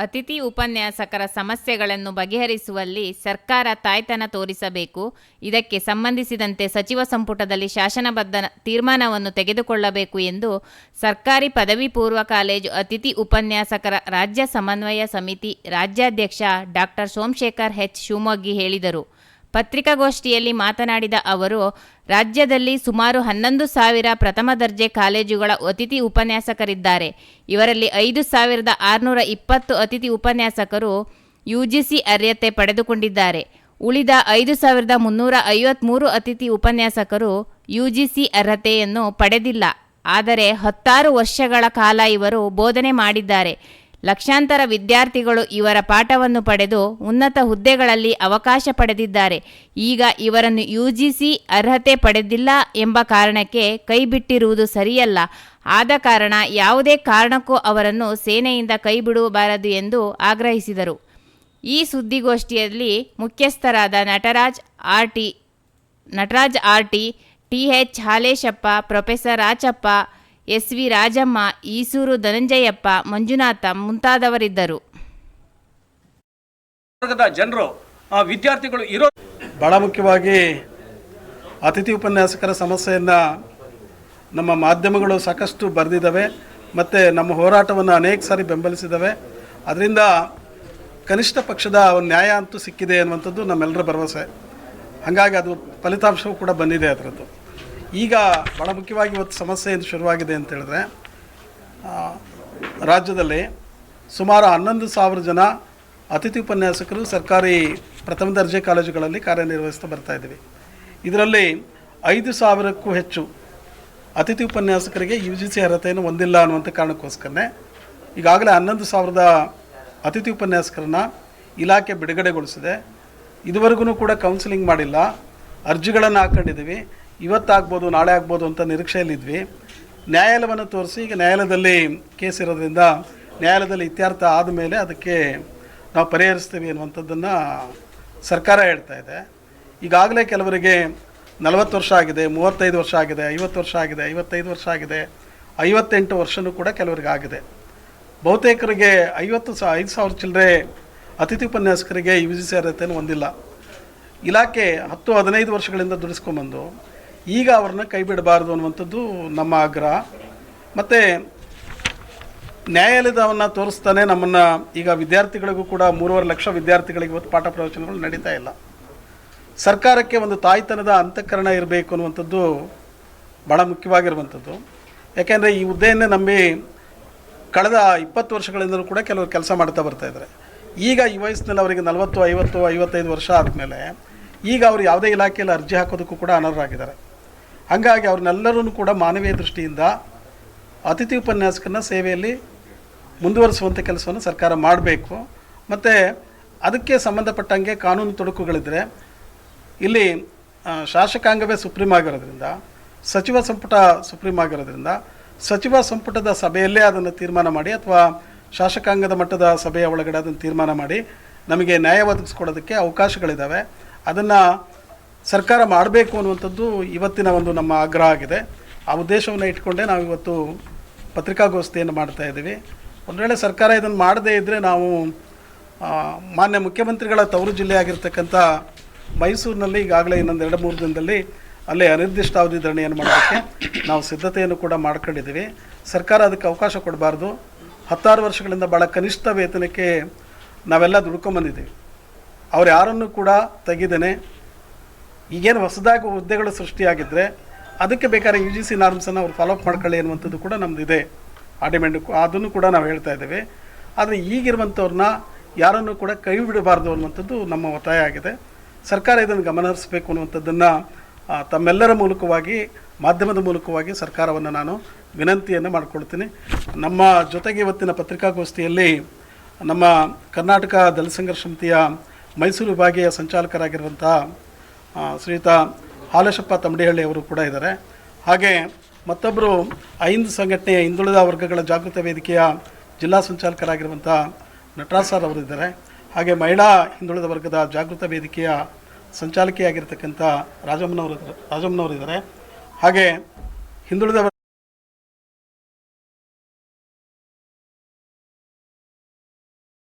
ಅತಿಥಿ ಉಪನ್ಯಾಸಕರ ಸಮಸ್ಯೆಗಳನ್ನು ಬಗೆಹರಿಸುವಲ್ಲಿ ಸರ್ಕಾರ ತಾಯ್ತನ ತೋರಿಸಬೇಕು. ಇದಕ್ಕೆ ಸಂಬಂಧಿಸಿದಂತೆ ಸಚಿವ ಸಂಪುಟದಲ್ಲಿ ಶಾಸನಬದ್ಧ ತೀರ್ಮಾನವನ್ನು ತೆಗೆದುಕೊಳ್ಳಬೇಕು ಎಂದು ಸರ್ಕಾರಿ ಪದವಿ ಪೂರ್ವ ಕಾಲೇಜು ಅತಿಥಿ ಉಪನ್ಯಾಸಕರ ರಾಜ್ಯ ಸಮನ್ವಯ ಸಮಿತಿ ರಾಜ್ಯಾಧ್ಯಕ್ಷ ಡಾಕ್ಟರ್ ಸೋಮಶೇಖರ್ ಎಚ್ ಶಿವಮೊಗ್ಗಿ ಹೇಳಿದರು. ಪತ್ರಿಕಾಗೋಷ್ಠಿಯಲ್ಲಿ ಮಾತನಾಡಿದ ಅವರು, ರಾಜ್ಯದಲ್ಲಿ ಸುಮಾರು ಹನ್ನೊಂದು ಸಾವಿರ ಪ್ರಥಮ ದರ್ಜೆ ಕಾಲೇಜುಗಳ ಅತಿಥಿ ಉಪನ್ಯಾಸಕರಿದ್ದಾರೆ. ಇವರಲ್ಲಿ ಐದು ಸಾವಿರದ ಆರುನೂರ ಇಪ್ಪತ್ತು ಅತಿಥಿ ಉಪನ್ಯಾಸಕರು ಯುಜಿಸಿ ಅರ್ಹತೆ ಪಡೆದುಕೊಂಡಿದ್ದಾರೆ. ಉಳಿದ ಐದು ಸಾವಿರದ ಮುನ್ನೂರ ಐವತ್ತ್ಮೂರು ಅತಿಥಿ ಉಪನ್ಯಾಸಕರು ಯು ಜಿ ಸಿ ಅರ್ಹತೆಯನ್ನು ಪಡೆದಿಲ್ಲ. ಆದರೆ ಹತ್ತಾರು ವರ್ಷಗಳ ಕಾಲ ಇವರು ಬೋಧನೆ ಮಾಡಿದ್ದಾರೆ. ಲಕ್ಷಾಂತರ ವಿದ್ಯಾರ್ಥಿಗಳು ಇವರ ಪಾಠವನ್ನು ಪಡೆದು ಉನ್ನತ ಹುದ್ದೆಗಳಲ್ಲಿ ಅವಕಾಶ ಪಡೆದಿದ್ದಾರೆ. ಈಗ ಇವರನ್ನು ಯುಜಿಸಿ ಅರ್ಹತೆ ಪಡೆದಿಲ್ಲ ಎಂಬ ಕಾರಣಕ್ಕೆ ಕೈಬಿಟ್ಟಿರುವುದು ಸರಿಯಲ್ಲ. ಆದ ಕಾರಣ ಯಾವುದೇ ಕಾರಣಕ್ಕೂ ಅವರನ್ನು ಸೇನೆಯಿಂದ ಕೈಬಿಡಬಾರದು ಎಂದು ಆಗ್ರಹಿಸಿದರು. ಈ ಸುದ್ದಿಗೋಷ್ಠಿಯಲ್ಲಿ ಮುಖ್ಯಸ್ಥರಾದ Nataraj R T Nataraj R T T H Haleshappa, professor Rachappa S V Rajamma Esuru Dhananjayappa Manjunatha ಮುಂತಾದವರಿದ್ದರು. ವರ್ಗದ ಜನರು ಆ ವಿದ್ಯಾರ್ಥಿಗಳು ಇರೋ ಬಹಳ ಮುಖ್ಯವಾಗಿ ಅತಿಥಿ ಉಪನ್ಯಾಸಕರ ಸಮಸ್ಯೆಯನ್ನು ನಮ್ಮ ಮಾಧ್ಯಮಗಳು ಸಾಕಷ್ಟು ಬರೆದಿದ್ದಾವೆ. ಮತ್ತು ನಮ್ಮ ಹೋರಾಟವನ್ನು ಅನೇಕ ಸಾರಿ ಬೆಂಬಲಿಸಿದ್ದಾವೆ. ಅದರಿಂದ ಕನಿಷ್ಠ ಪಕ್ಷದ ಒಂದು ನ್ಯಾಯ ಅಂತೂ ಸಿಕ್ಕಿದೆ ಅನ್ನುವಂಥದ್ದು ನಮ್ಮೆಲ್ಲರ ಭರವಸೆ. ಹಾಗಾಗಿ ಅದು ಫಲಿತಾಂಶವೂ ಕೂಡ ಬಂದಿದೆ ಅದರದ್ದು. ಈಗ ಬಹಳ ಮುಖ್ಯವಾಗಿ ಇವತ್ತು ಸಮಸ್ಯೆ ಏನು ಶುರುವಾಗಿದೆ ಅಂತ ಹೇಳಿದ್ರೆ ರಾಜ್ಯದಲ್ಲಿ ಸುಮಾರು ಹನ್ನೊಂದು ಸಾವಿರ ಜನ ಅತಿಥಿ ಉಪನ್ಯಾಸಕರು ಸರ್ಕಾರಿ ಪ್ರಥಮ ದರ್ಜೆ ಕಾಲೇಜುಗಳಲ್ಲಿ ಕಾರ್ಯನಿರ್ವಹಿಸ್ತಾ ಬರ್ತಾ ಇದ್ದೀವಿ. ಇದರಲ್ಲಿ ಐದು ಸಾವಿರಕ್ಕೂ ಹೆಚ್ಚು ಅತಿಥಿ ಉಪನ್ಯಾಸಕರಿಗೆ ಯು ಜಿ ಸಿ ಅರ್ಹತೆಯನ್ನು ಹೊಂದಿಲ್ಲ ಅನ್ನುವಂಥ ಕಾರಣಕ್ಕೋಸ್ಕರನೇ ಈಗಾಗಲೇ ಹನ್ನೊಂದು ಸಾವಿರದ ಅತಿಥಿ ಉಪನ್ಯಾಸಕರನ್ನ ಇಲಾಖೆ ಬಿಡುಗಡೆಗೊಳಿಸಿದೆ. ಇದುವರೆಗೂ ಕೂಡ ಕೌನ್ಸಿಲಿಂಗ್ ಮಾಡಿಲ್ಲ. ಅರ್ಜಿಗಳನ್ನು ಹಾಕ್ಕೊಂಡಿದ್ದೀವಿ ಇವತ್ತಾಗ್ಬೋದು, ನಾಳೆ ಆಗ್ಬೋದು ಅಂತ ನಿರೀಕ್ಷೆಯಲ್ಲಿದ್ವಿ. ನ್ಯಾಯಾಲಯವನ್ನು ತೋರಿಸಿ, ಈಗ ನ್ಯಾಯಾಲಯದಲ್ಲಿ ಕೇಸ್ ಇರೋದ್ರಿಂದ ನ್ಯಾಯಾಲಯದಲ್ಲಿ ಇತ್ಯರ್ಥ ಆದಮೇಲೆ ಅದಕ್ಕೆ ನಾವು ಪರಿಹರಿಸ್ತೀವಿ ಅನ್ನುವಂಥದ್ದನ್ನು ಸರ್ಕಾರ ಹೇಳ್ತಾ ಇದೆ. ಈಗಾಗಲೇ ಕೆಲವರಿಗೆ ನಲವತ್ತು ವರ್ಷ ಆಗಿದೆ, ಮೂವತ್ತೈದು ವರ್ಷ ಆಗಿದೆ, ಐವತ್ತು ವರ್ಷ ಆಗಿದೆ, ಐವತ್ತೈದು ವರ್ಷ ಆಗಿದೆ, ಐವತ್ತೆಂಟು ವರ್ಷವೂ ಕೂಡ ಕೆಲವರಿಗೆ ಆಗಿದೆ. ಬಹುತೇಕರಿಗೆ ಐವತ್ತು ಸಾ, ಐದು ಸಾವಿರ ಚಿಲ್ಲರೆ ಅತಿಥಿ ಉಪನ್ಯಾಸಕರಿಗೆ ಯು ಜಿ ಸಿ ಅರ್ಹತೆಯನ್ನು ಹೊಂದಿಲ್ಲ ಇಲಾಖೆ ಹತ್ತು ಹದಿನೈದು ವರ್ಷಗಳಿಂದ ದುಡಿಸ್ಕೊಂಬಂದು ಈಗ ಅವ್ರನ್ನ ಕೈ ಬಿಡಬಾರ್ದು ಅನ್ನುವಂಥದ್ದು ನಮ್ಮ ಆಗ್ರಹ. ಮತ್ತು ನ್ಯಾಯಾಲಯದವನ್ನು ತೋರಿಸ್ತಾನೆ ನಮ್ಮನ್ನು ಈಗ ವಿದ್ಯಾರ್ಥಿಗಳಿಗೂ ಕೂಡ ಮೂರುವರೆ ಲಕ್ಷ ವಿದ್ಯಾರ್ಥಿಗಳಿಗೆ ಇವತ್ತು ಪಾಠ ಪ್ರವಚನಗಳು ನಡೀತಾ ಇಲ್ಲ. ಸರ್ಕಾರಕ್ಕೆ ಒಂದು ತಾಯ್ತನದ ಅಂತಃಕರಣ ಇರಬೇಕು ಅನ್ನುವಂಥದ್ದು ಭಾಳ ಮುಖ್ಯವಾಗಿರುವಂಥದ್ದು. ಯಾಕೆಂದರೆ ಈ ಹುದ್ದೆಯನ್ನೇ ನಂಬಿ ಕಳೆದ ಇಪ್ಪತ್ತು ವರ್ಷಗಳಿಂದಲೂ ಕೂಡ ಕೆಲವರು ಕೆಲಸ ಮಾಡ್ತಾ ಬರ್ತಾ ಇದ್ದಾರೆ. ಈಗ ಈ ವಯಸ್ಸಿನಲ್ಲಿ ಅವರಿಗೆ ನಲವತ್ತು, ಐವತ್ತು, ಐವತ್ತೈದು ವರ್ಷ ಆದಮೇಲೆ ಈಗ ಅವರು ಯಾವುದೇ ಇಲಾಖೆಯಲ್ಲಿ ಅರ್ಜಿ ಹಾಕೋದಕ್ಕೂ ಕೂಡ ಅನರ್ಹರಾಗಿದ್ದಾರೆ. ಹಾಗಾಗಿ ಅವ್ರನ್ನೆಲ್ಲರೂ ಕೂಡ ಮಾನವೀಯ ದೃಷ್ಟಿಯಿಂದ ಅತಿಥಿ ಉಪನ್ಯಾಸಕನ ಸೇವೆಯಲ್ಲಿ ಮುಂದುವರಿಸುವಂಥ ಕೆಲಸವನ್ನು ಸರ್ಕಾರ ಮಾಡಬೇಕು. ಮತ್ತು ಅದಕ್ಕೆ ಸಂಬಂಧಪಟ್ಟಂಗೆ ಕಾನೂನು ತೊಡಕುಗಳಿದ್ದರೆ ಇಲ್ಲಿ ಶಾಸಕಾಂಗವೇ ಸುಪ್ರೀಂ ಆಗಿರೋದ್ರಿಂದ, ಸಚಿವ ಸಂಪುಟ ಸುಪ್ರೀಂ ಆಗಿರೋದ್ರಿಂದ, ಸಚಿವ ಸಂಪುಟದ ಸಭೆಯಲ್ಲೇ ಅದನ್ನು ತೀರ್ಮಾನ ಮಾಡಿ ಅಥವಾ ಶಾಸಕಾಂಗದ ಮಟ್ಟದ ಸಭೆಯ ಒಳಗಡೆ ಅದನ್ನು ತೀರ್ಮಾನ ಮಾಡಿ ನಮಗೆ ನ್ಯಾಯ ಒದಗಿಸ್ಕೊಡೋದಕ್ಕೆ ಅವಕಾಶಗಳಿದ್ದಾವೆ ಅದನ್ನು ಸರ್ಕಾರ ಮಾಡಬೇಕು ಅನ್ನುವಂಥದ್ದು ಇವತ್ತಿನ ಒಂದು ನಮ್ಮ ಆಗ್ರಹ ಆಗಿದೆ. ಆ ಉದ್ದೇಶವನ್ನು ಇಟ್ಕೊಂಡೇ ನಾವು ಇವತ್ತು ಪತ್ರಿಕಾಗೋಷ್ಠಿಯನ್ನು ಮಾಡ್ತಾ ಇದ್ದೀವಿ. ಒಂದು ವೇಳೆ ಸರ್ಕಾರ ಇದನ್ನು ಮಾಡದೇ ಇದ್ದರೆ ನಾವು ಮಾನ್ಯ ಮುಖ್ಯಮಂತ್ರಿಗಳ ತವರು ಜಿಲ್ಲೆಯಾಗಿರ್ತಕ್ಕಂಥ ಮೈಸೂರಿನಲ್ಲಿ ಈಗಾಗಲೇ ಇನ್ನೊಂದು ಎರಡು ಮೂರು ದಿನದಲ್ಲಿ ಅಲ್ಲೇ ಅನಿರ್ದಿಷ್ಟಾವಧಿ ಧರಣಿಯನ್ನು ಮಾಡೋದಕ್ಕೆ ನಾವು ಸಿದ್ಧತೆಯನ್ನು ಕೂಡ ಮಾಡ್ಕೊಂಡಿದ್ದೀವಿ. ಸರ್ಕಾರ ಅದಕ್ಕೆ ಅವಕಾಶ ಕೊಡಬಾರ್ದು. ಹತ್ತಾರು ವರ್ಷಗಳಿಂದ ಭಾಳ ಕನಿಷ್ಠ ವೇತನಕ್ಕೆ ನಾವೆಲ್ಲ ದುಡ್ಕೊಂಬಂದಿದ್ದೀವಿ. ಅವ್ರು ಯಾರನ್ನು ಕೂಡ ತೆಗಿದೇನೆ ಈಗೇನು ಹೊಸದಾಗಿ ಹುದ್ದೆಗಳು ಸೃಷ್ಟಿಯಾಗಿದ್ದರೆ ಅದಕ್ಕೆ ಬೇಕಾದ್ರೆ ಯು ಜಿ ಸಿ ನಾರ್ಮ್ಸನ್ನು ಅವ್ರು ಫಾಲೋಅಪ್ ಮಾಡ್ಕೊಳ್ಳಿ ಅನ್ನುವಂಥದ್ದು ಕೂಡ ನಮ್ಮದು ಇದೆ ಆ ಡಿಮ್ಯಾಂಡ್ ಅದನ್ನು ಕೂಡ ನಾವು ಹೇಳ್ತಾ ಇದ್ದೇವೆ. ಆದರೆ ಈಗಿರುವಂಥವ್ರನ್ನ ಯಾರನ್ನು ಕೂಡ ಕೈ ಬಿಡಬಾರ್ದು ಅನ್ನುವಂಥದ್ದು ನಮ್ಮ ಒತ್ತಾಯ ಆಗಿದೆ. ಸರ್ಕಾರ ಇದನ್ನು ಗಮನಹರಿಸಬೇಕು ಅನ್ನುವಂಥದ್ದನ್ನು ತಮ್ಮೆಲ್ಲರ ಮೂಲಕವಾಗಿ ಮಾಧ್ಯಮದ ಮೂಲಕವಾಗಿ ಸರ್ಕಾರವನ್ನು ನಾನು ವಿನಂತಿಯನ್ನು ಮಾಡಿಕೊಳ್ತೀನಿ. ನಮ್ಮ ಜೊತೆಗೆ ಇವತ್ತಿನ ಪತ್ರಿಕಾಗೋಷ್ಠಿಯಲ್ಲಿ ನಮ್ಮ ಕರ್ನಾಟಕ ದಲಿತ ಸಂಘರ್ಷ ಸಮಿತಿಯ ಮೈಸೂರು ವಿಭಾಗೀಯ ಸಂಚಾಲಕರಾಗಿರುವಂಥ ಆ, ಶ್ರೀಯುತ ಹಾಲೇಶಪ್ಪ ತಮಡಿಹಳ್ಳಿ ಅವರು ಕೂಡ ಇದ್ದಾರೆ. ಹಾಗೆ ಮತ್ತೊಬ್ಬರು ಐಂದು ಸಂಘಟನೆಯ ಹಿಂದುಳಿದ ವರ್ಗಗಳ ಜಾಗೃತ ವೇದಿಕೆಯ ಜಿಲ್ಲಾ ಸಂಚಾಲಕರಾಗಿರುವಂಥ ನಟರಾಜ್ ಸರ್ ಅವರು ಇದ್ದಾರೆ. ಹಾಗೆ ಮಹಿಳಾ ಹಿಂದುಳಿದ ವರ್ಗದ ಜಾಗೃತ ವೇದಿಕೆಯ ಸಂಚಾಲಕಿಯಾಗಿರ್ತಕ್ಕಂಥ ರಾಜಮ್ಮನವರು ರಾಜಮ್ಮನವರು ಇದ್ದಾರೆ. ಹಾಗೆ ಹಿಂದುಳಿದ